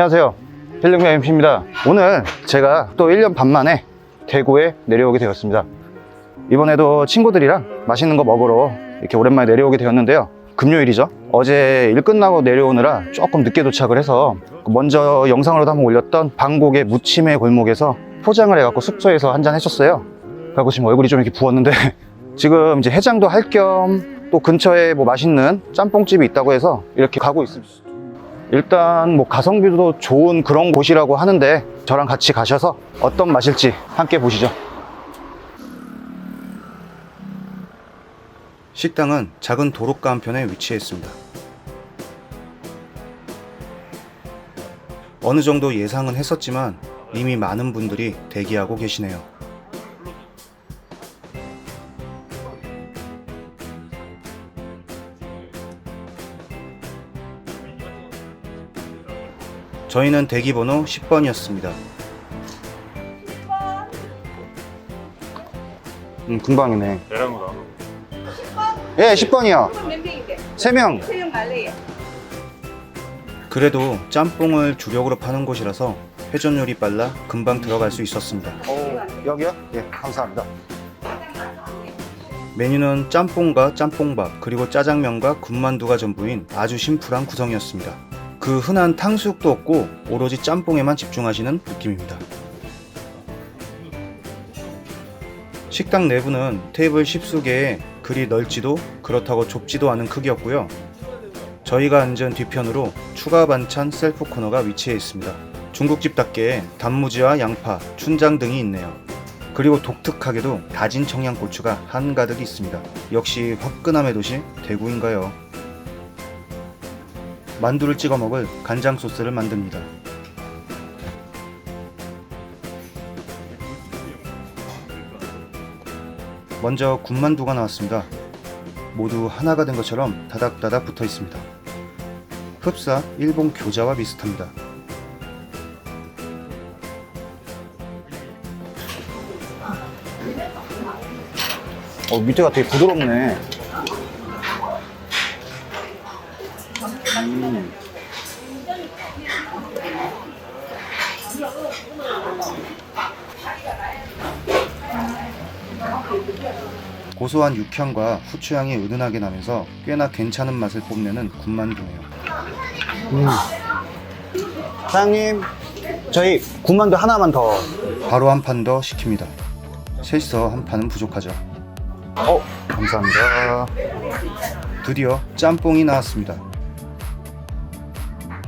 안녕하세요. 필름의 MC입니다. 오늘 제가 또 1년 반 만에 대구에 내려오게 되었습니다. 이번에도 친구들이랑 맛있는 거 먹으러 이렇게 오랜만에 내려오게 되었는데요. 금요일이죠. 어제 일 끝나고 내려오느라 조금 늦게 도착을 해서 먼저 영상으로도 한번 올렸던 방곡의 무침의 골목에서 포장을 해갖고 숙소에서 한잔 했었어요. 그래갖고 지금 얼굴이 좀 이렇게 부었는데 지금 이제 해장도 할 겸 또 근처에 뭐 맛있는 짬뽕집이 있다고 해서 이렇게 가고 있습니다. 일단 뭐 가성비도 좋은 그런 곳이라고 하는데 저랑 같이 가셔서 어떤 맛일지 함께 보시죠. 식당은 작은 도로가 한편에 위치해 있습니다. 어느 정도 예상은 했었지만 이미 많은 분들이 대기하고 계시네요. 저희는 대기번호 10번이었습니다. 음, 금방이네. 계란으로 예, 10번이요. 몇 명인데? 3명. 세명 갈래요. 그래도 짬뽕을 주력으로 파는 곳이라서 회전 요리 빨라 금방 들어갈 수 있었습니다. 여기요? 예, 감사합니다. 메뉴는 짬뽕과 짬뽕밥, 그리고 짜장면과 군만두가 전부인 아주 심플한 구성이었습니다. 그 흔한 탕수육도 없고 오로지 짬뽕에만 집중하시는 느낌입니다. 식당 내부는 테이블 10수개에 그리 넓지도 그렇다고 좁지도 않은 크기였고요. 저희가 앉은 뒤편으로 추가 반찬 셀프 코너가 위치해 있습니다. 중국집답게 단무지와 양파, 춘장 등이 있네요. 그리고 독특하게도 다진 청양고추가 한가득 있습니다. 역시 화끈함의 도시 대구인가요? 만두를 찍어 먹을 간장 소스를 만듭니다. 먼저 군만두가 나왔습니다. 모두 하나가 된 것처럼 다닥다닥 붙어 있습니다. 흡사 일본 교자와 비슷합니다. 어, 밑에가 되게 부드럽네. 음. 고소한 육향과 후추향이 은은하게 나면서 꽤나 괜찮은 맛을 뽐내는 군만두네요. 음. 사장님, 저희 군만두 하나만 더. 바로 한 판 더 시킵니다. 셋이서 한 판은 부족하죠. 어, 감사합니다. 드디어 짬뽕이 나왔습니다.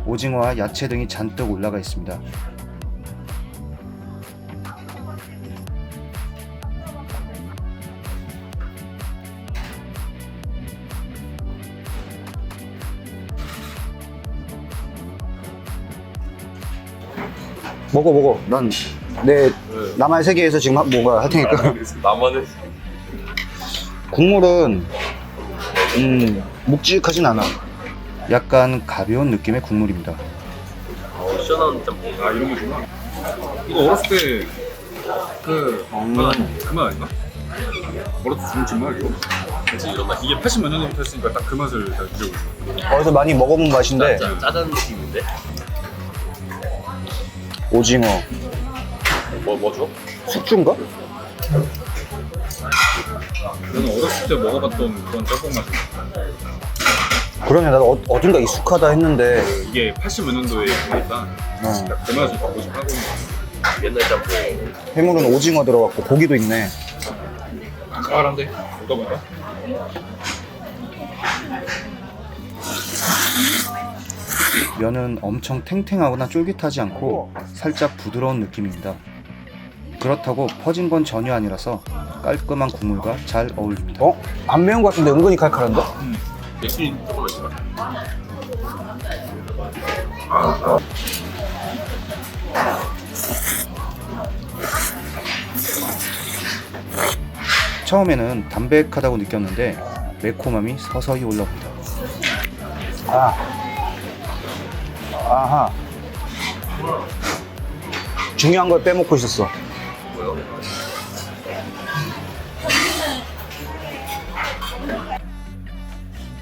오징어와 야채 등이 잔뜩 올라가 있습니다. 먹어 먹어. 난내 남의 세계에서 지금 하- 뭐가 할 테니까. 나만의 국물은 음, 묵직하진 않아. 약간 가벼운 느낌의 국물입니다. 어, 시원한 짬뽕 아 이런 거구나 이거 어렸을 때그 그만 그만 아닌가? 어렸을 때 중국집 이거? 그치 이런 맛 이게 80 몇 년부터 했으니까 딱 그 맛을 잘 느끼고 있어 어디서 많이 먹어본 맛인데 짜, 짜잔 느낌인데? 오징어 뭐, 뭐죠? 숙주인가? 저는 어렸을 때 먹어봤던 그런 짬뽕 맛이 그러네. 나도 어, 어딘가 익숙하다 했는데. 이게 80몇 년도에 그러니까 어, 그 맛을 갖고 싶어 하고 있는 옛날 짬뽕. 해물은 오징어 들어갔고 고기도 있네. 깔깔한데? 먹어볼까? 면은 엄청 탱탱하거나 쫄깃하지 않고 살짝 부드러운 느낌입니다. 그렇다고 퍼진 건 전혀 아니라서 깔끔한 국물과 잘 어울립니다. 어? 안 매운 것 같은데 은근히 칼칼한데? 대신 조금 처음에는 담백하다고 느꼈는데 매콤함이 서서히 올라옵니다. 아, 아하. 중요한 걸 빼먹고 있었어.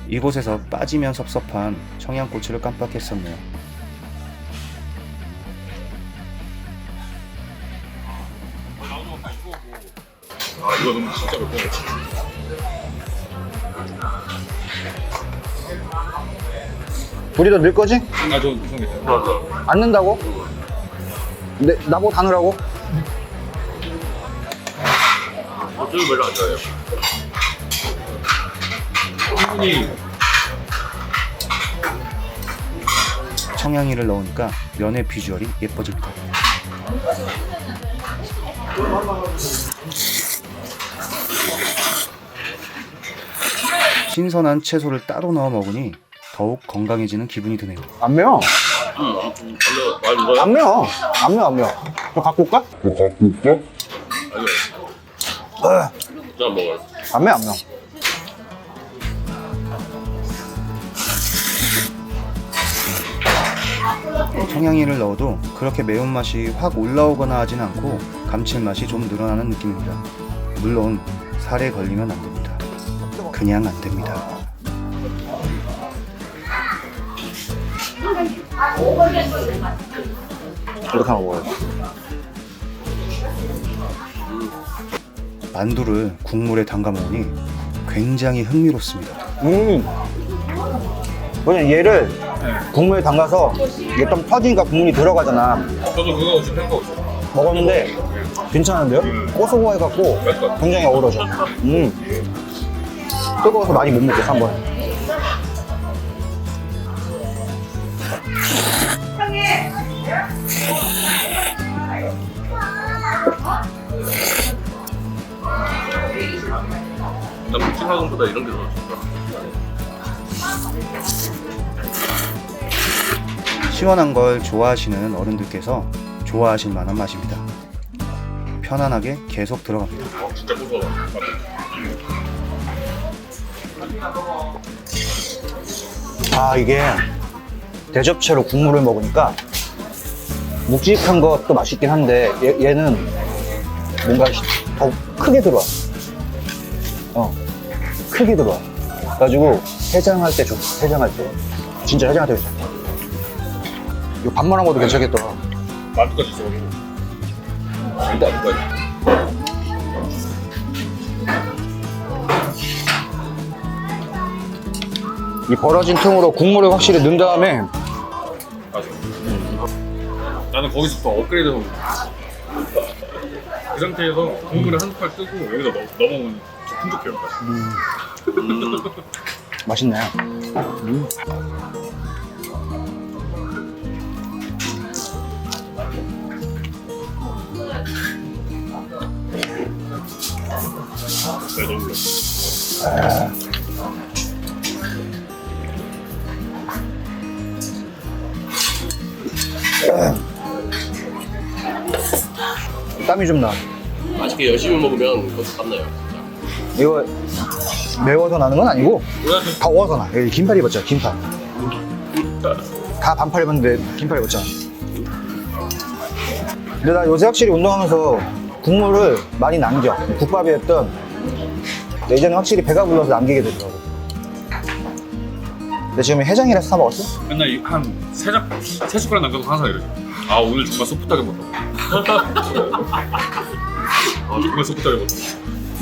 이곳에서 빠지면 섭섭한 청양고추를 깜빡했었네요. 이거 너무 진짜 맵다. 우리도 넣을 거지? 아저 있어요? 안 넣는다고? 내, 나보고 다 넣으라고? 저는 별로 안 좋아해요. 충분히 청양이를 넣으니까 면의 비주얼이 예뻐집니다. 신선한 채소를 따로 넣어 먹으니 더욱 건강해지는 기분이 드네요. 안 매워. 안 매워. 안 매워, 안 매워. 좀 갖고 올까? 저 먹어요. 안 매워, 안 매워. 청양이를 넣어도 그렇게 매운맛이 확 올라오거나 하진 않고 감칠맛이 좀 늘어나는 느낌입니다. 물론 살에 걸리면 안 됩니다. 그냥 안 됩니다. 이렇게 하나 먹어요. 만두를 국물에 담가 먹으니 굉장히 흥미롭습니다. 음. 그냥 얘를 국물에 담가서 이게 좀 터지니까 국물이 들어가잖아. 저도 그거 지금 있어요. 먹었는데 괜찮은데요? 고소해갖고 굉장히 어우러져. 음. 뜨거워서 많이 못 먹겠어, 한 번에. 나 묵직하건보다 이런 게 더 좋다. 시원한 걸 좋아하시는 어른들께서 좋아하실 만한 맛입니다. 편안하게 계속 들어갑니다. 어, 진짜 고소하다. 아, 이게 대접채로 국물을 먹으니까 묵직한 것도 맛있긴 한데 얘, 얘는 뭔가 더 크게 들어와. 어, 크게 들어와. 그래가지고 해장할 때 좋아. 해장할 때. 진짜 해장할 때 좋아. 이거 밥만 먹어도 괜찮겠다. 만두까지 있어가지고. 만두까지. 이 벌어진 틈으로 국물을 확실히 넣은 다음에 맞아. 나는 거기서 더 업그레이드해서 먹어. 그 상태에서 국물을 한 숟갈 뜨고 여기다 넣, 넣어먹으면 더 풍족해요. 맛있네. 네, 너무 좋아. 땀이 좀 나. 맛있게 열심히 먹으면 그것도 땀나요. 이거 매워서 나는 건 아니고 왜? 더워서 나. 여기 긴팔 입었잖아, 긴팔. 다 반팔 입었는데 긴팔 입었잖아. 근데 나 요새 확실히 운동하면서 국물을 많이 남겨. 국밥이 했던. 근데 이제는 확실히 배가 불러서 남기게 되더라고. 근데 지금 해장이라서 사 먹었어? 맨날 한세 세 숟가락 남겨도 항상 이러죠. 아 오늘 정말 소프트하게 먹다. 아 정말 소프트하게 먹다.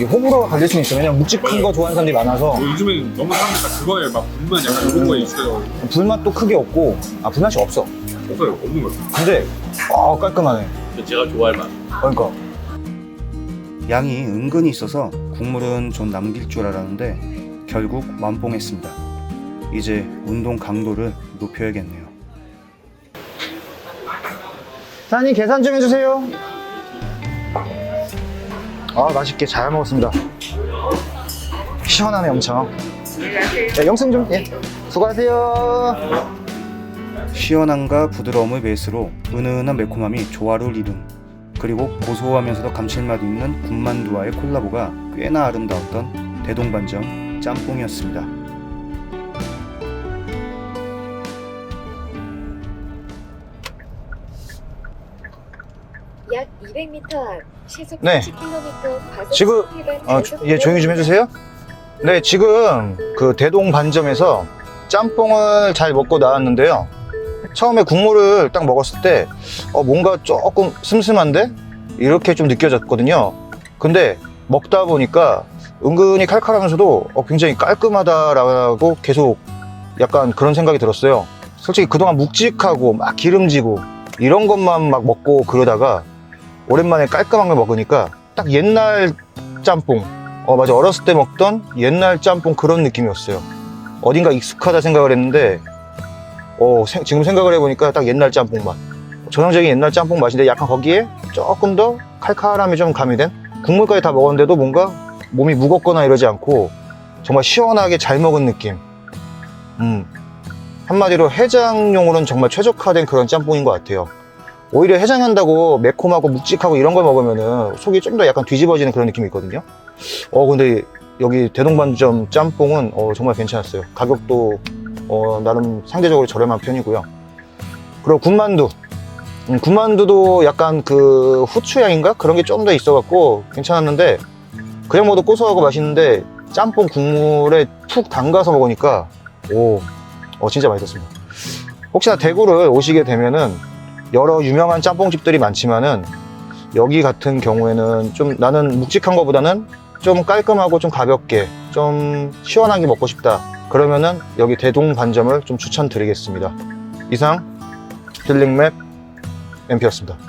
이 호불호가 갈릴 수는 있어. 왜냐면 묵직한 거 좋아하는 사람들이 많아서 뭐 요즘엔 너무 사람들 다 그거에 막 불만 약간 이런 거에 익숙해서 불맛도 크게 없고, 아, 불맛이 없어. 없어요. 없는 거예요. 근데, 아, 깔끔하네. 제가 좋아할 맛. 그러니까. 양이 은근히 있어서 국물은 좀 남길 줄 알았는데 결국 완봉했습니다. 이제 운동 강도를 높여야겠네요. 사장님 계산 좀 해주세요. 아 맛있게 잘 먹었습니다. 시원하네 엄청. 네, 영상 좀 예. 수고하세요. 시원함과 부드러움을 베이스로 은은한 매콤함이 조화를 이룬 그리고 고소하면서도 감칠맛 있는 군만두와의 콜라보가 꽤나 아름다웠던 대동반점 짬뽕이었습니다. 약 200m 앞 시속 네. 10km 과속 지금 위반 어, 단속 예 조용히 좀 해주세요. 네 지금 그 대동 반점에서 짬뽕을 잘 먹고 나왔는데요. 처음에 국물을 딱 먹었을 때 어, 뭔가 조금 슴슴한데 이렇게 좀 느껴졌거든요. 근데 먹다 보니까 은근히 칼칼하면서도 어, 굉장히 깔끔하다라고 계속 약간 그런 생각이 들었어요. 솔직히 그동안 묵직하고 막 기름지고 이런 것만 막 먹고 그러다가 오랜만에 깔끔한 걸 먹으니까 딱 옛날 짬뽕. 어, 맞아. 어렸을 때 먹던 옛날 짬뽕 그런 느낌이었어요. 어딘가 익숙하다 생각을 했는데, 어, 생- 지금 생각을 해보니까 딱 옛날 짬뽕 맛. 전형적인 옛날 짬뽕 맛인데 약간 거기에 조금 더 칼칼함이 좀 가미된 국물까지 다 먹었는데도 뭔가 몸이 무겁거나 이러지 않고 정말 시원하게 잘 먹은 느낌. 음. 한마디로 해장용으로는 정말 최적화된 그런 짬뽕인 것 같아요. 오히려 해장한다고 매콤하고 묵직하고 이런 걸 먹으면은 속이 좀 더 약간 뒤집어지는 그런 느낌이 있거든요. 어, 근데 여기 대동반점 짬뽕은 어, 정말 괜찮았어요. 가격도 어, 나름 상대적으로 저렴한 편이고요. 그리고 군만두. 음, 군만두도 약간 그 후추향인가? 그런 게 좀 더 있어갖고 괜찮았는데 그냥 먹어도 고소하고 맛있는데 짬뽕 국물에 푹 담가서 먹으니까 오, 어, 진짜 맛있었습니다. 혹시나 대구를 오시게 되면은 여러 유명한 짬뽕집들이 많지만은 여기 같은 경우에는 좀 나는 묵직한 것보다는 좀 깔끔하고 좀 가볍게 좀 시원하게 먹고 싶다. 그러면은 여기 대동 반점을 좀 추천드리겠습니다. 이상 힐링맵 MP였습니다.